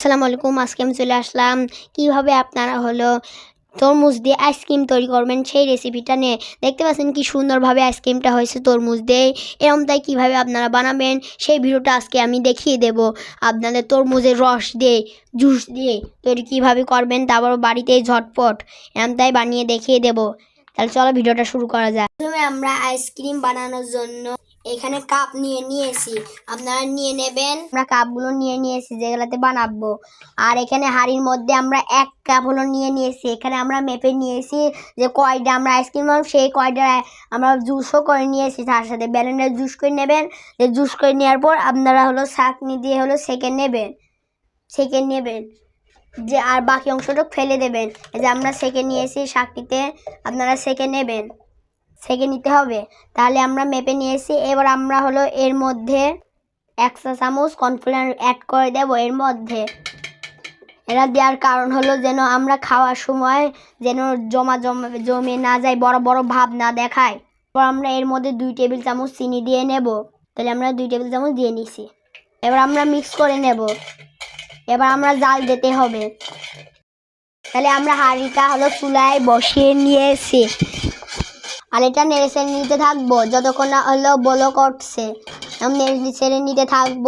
আসসালামু আলাইকুম, আজকে আমি চলে আসলাম কীভাবে আপনারা হলো তরমুজ দিয়ে আইসক্রিম তৈরি করবেন সেই রেসিপিটা নিয়ে। দেখতে পাচ্ছেন কি সুন্দরভাবে আইসক্রিমটা হয়েছে তরমুজ দিয়ে। এরম তাই কীভাবে আপনারা বানাবেন সেই ভিডিওটা আজকে আমি দেখিয়ে দেব আপনাদের তরমুজের রস দিয়ে জুস দিয়ে তৈরি কীভাবে করবেন তারপর বাড়িতেই ঝটপট। এরম তাই বানিয়ে দেখিয়ে দেব। তাহলে চলো ভিডিওটা শুরু করা যায় প্রথমে আমরা আইসক্রিম বানানোর জন্য এখানে কাপ নিয়ে নিয়েছি। আপনারা নিয়ে নেবেন। আমরা কাপগুলো নিয়ে নিয়েছি, যেগুলাতে বানাবো। আর এখানে হাঁড়ির মধ্যে আমরা এক কাপ হলো নিয়ে নিয়েছি। এখানে আমরা মেপে নিয়েছি যে কয়টা আমরা আইসক্রিম সেই কয়টা আমরা জুসও করে নিয়েছি। তার সাথে ব্যালেন্ডার জুস করে নেবেন। যে জুস করে নেওয়ার পর আপনারা হলো ছাঁকনি দিয়ে হলো সেকে নেবেন। সেকে নেবেন। যে আর বাকি অংশটা ফেলে দেবেন। যে আমরা সেকে নিয়েছি শাকটিতে আপনারা সেকে নেবেন। সেকে নিতে হবে। তাহলে আমরা মেপে নিয়েছি। এবার আমরা হলো এর মধ্যে এক চা চামচ কর্নফ্লাওয়ার অ্যাড করে দেব এর মধ্যে। এটা দেওয়ার কারণ হলো যেন আমরা খাওয়ার সময় যেন জমা জমা জমে না যায়, বড় বড় ভাব না দেখায়। এবার আমরা এর মধ্যে দুই টেবিল চামচ চিনি দিয়ে নেব। তাহলে আমরা দুই টেবিল চামচ দিয়ে নিছি। এবার আমরা মিক্স করে নেব। এবার আমরা জাল দিতে হবে। তাহলে আমরা হাঁড়িটা হলো চুলায় বসিয়ে নিয়েছি। আর এটা নেড়ে নিতে থাকব। যতক্ষণ না হলো বলো করছে। আমি নেড়ে চেড়ে নিতে থাকব।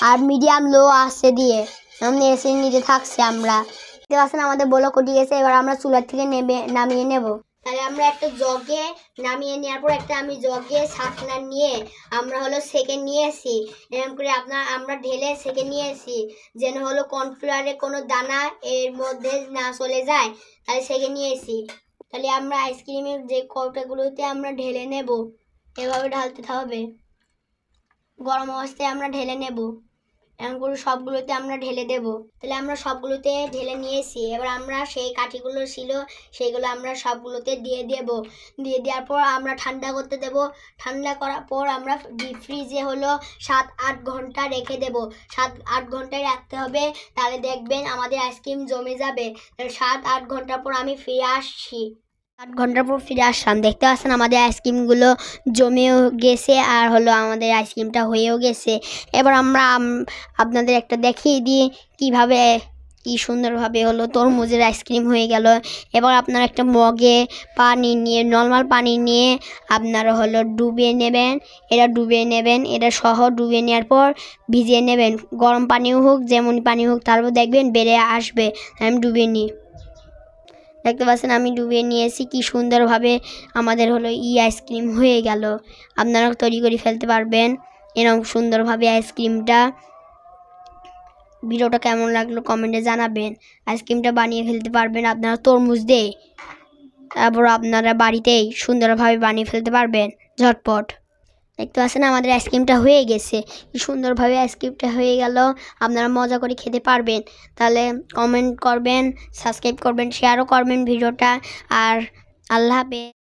আর মিডিয়াম লো আসছে দিয়ে। আমি নেড়ে নিতে থাকছি আমরা। দেখতে পাচ্ছেন আমাদের বলো কটি গেছে এবার আমরা চুলার থেকে নেবে, নামিয়ে নেব। তাহলে আমরা একটা জগে নামিয়ে নেওয়ার পর একটা আমি জগে শাকনা নিয়ে আমরা হলো সেকে নিয়েছি। এরকম করে আপনার, আমরা ঢেলে সেকে নিয়েছি। যেন হলো কর্নফ্লাওয়ারে কোনো দানা এর মধ্যে না চলে যায়, তাহলে সেকে নিয়েছি। তাহলে আমরা আইসক্রিমের যে কৌটাগুলোতে আমরা ঢেলে নেব, এভাবে ঢালতে হবে। গরম অবস্থায় আমরা ঢেলে নেব। এমন করে সবগুলোতে আমরা ঢেলে দেব। তাহলে আমরা সবগুলোতে ঢেলে নিয়েছি। এবার আমরা সেই কাঠিগুলো ছিল, সেগুলো আমরা সবগুলোতে দিয়ে দেব। দিয়ে দেওয়ার পর আমরা ঠান্ডা করতে দেব। ঠান্ডা করার পর আমরা ডিপ ফ্রিজে হলো সাত, আট ঘণ্টা রেখে দেব। সাত, আট ঘন্টায় রাখতে হবে। তাহলে দেখবেন আমাদের আইসক্রিম জমে যাবে। সাত, আট ঘণ্টা পর আমি ফিরে আসছি। আট ঘণ্টার পর ফিরে আসলাম। দেখতে পাচ্ছেন আমাদের আইসক্রিমগুলো জমেও গেছে আর হলো আমাদের আইসক্রিমটা হয়েও গেছে। এবার আমরা আপনাদের একটা দেখিয়ে দিই কীভাবে, কি সুন্দরভাবে হলো তরমুজের আইসক্রিম হয়ে গেল। এবার আপনারা একটা মগে পানি নিয়ে নর্মাল পানি নিয়ে আপনারা হলো ডুবিয়ে নেবেন। এটা ডুবিয়ে নেবেন, এটা সহ ডুবিয়ে নেওয়ার পর ভিজিয়ে নেবেন। গরম পানিও হোক, যেমন পানি হোক, তারপর দেখবেন বেড়ে আসবে। আমি ডুবিয়ে নিই। দেখতে পাচ্ছেন, আমি ডুবিয়ে নিয়েছি, কি সুন্দরভাবে আমাদের হলো ই আইসক্রিম হয়ে গেল। আপনারা তৈরি করে ফেলতে পারবেন এরকম সুন্দরভাবে আইসক্রিমটা। ভিডিওটা কেমন লাগল কমেন্টে জানাবেন। আইসক্রিমটা বানিয়ে ফেলতে পারবেন আপনারা তরমুজ দিয়ে। তারপর আপনারা বাড়িতেই সুন্দরভাবে বানিয়ে ফেলতে পারবেন, ঝটপট। দেখতে পাচ্ছেন আমাদের আইসক্রিমটা হয়ে গেছে। কি সুন্দরভাবে আইসক্রিমটা হয়ে গেল। আপনারা মজা করে খেতে পারবেন। তাহলে কমেন্ট করবেন সাবস্ক্রাইব করবেন শেয়ারও করবেন ভিডিওটা। আর আল্লাহ হাফেজ।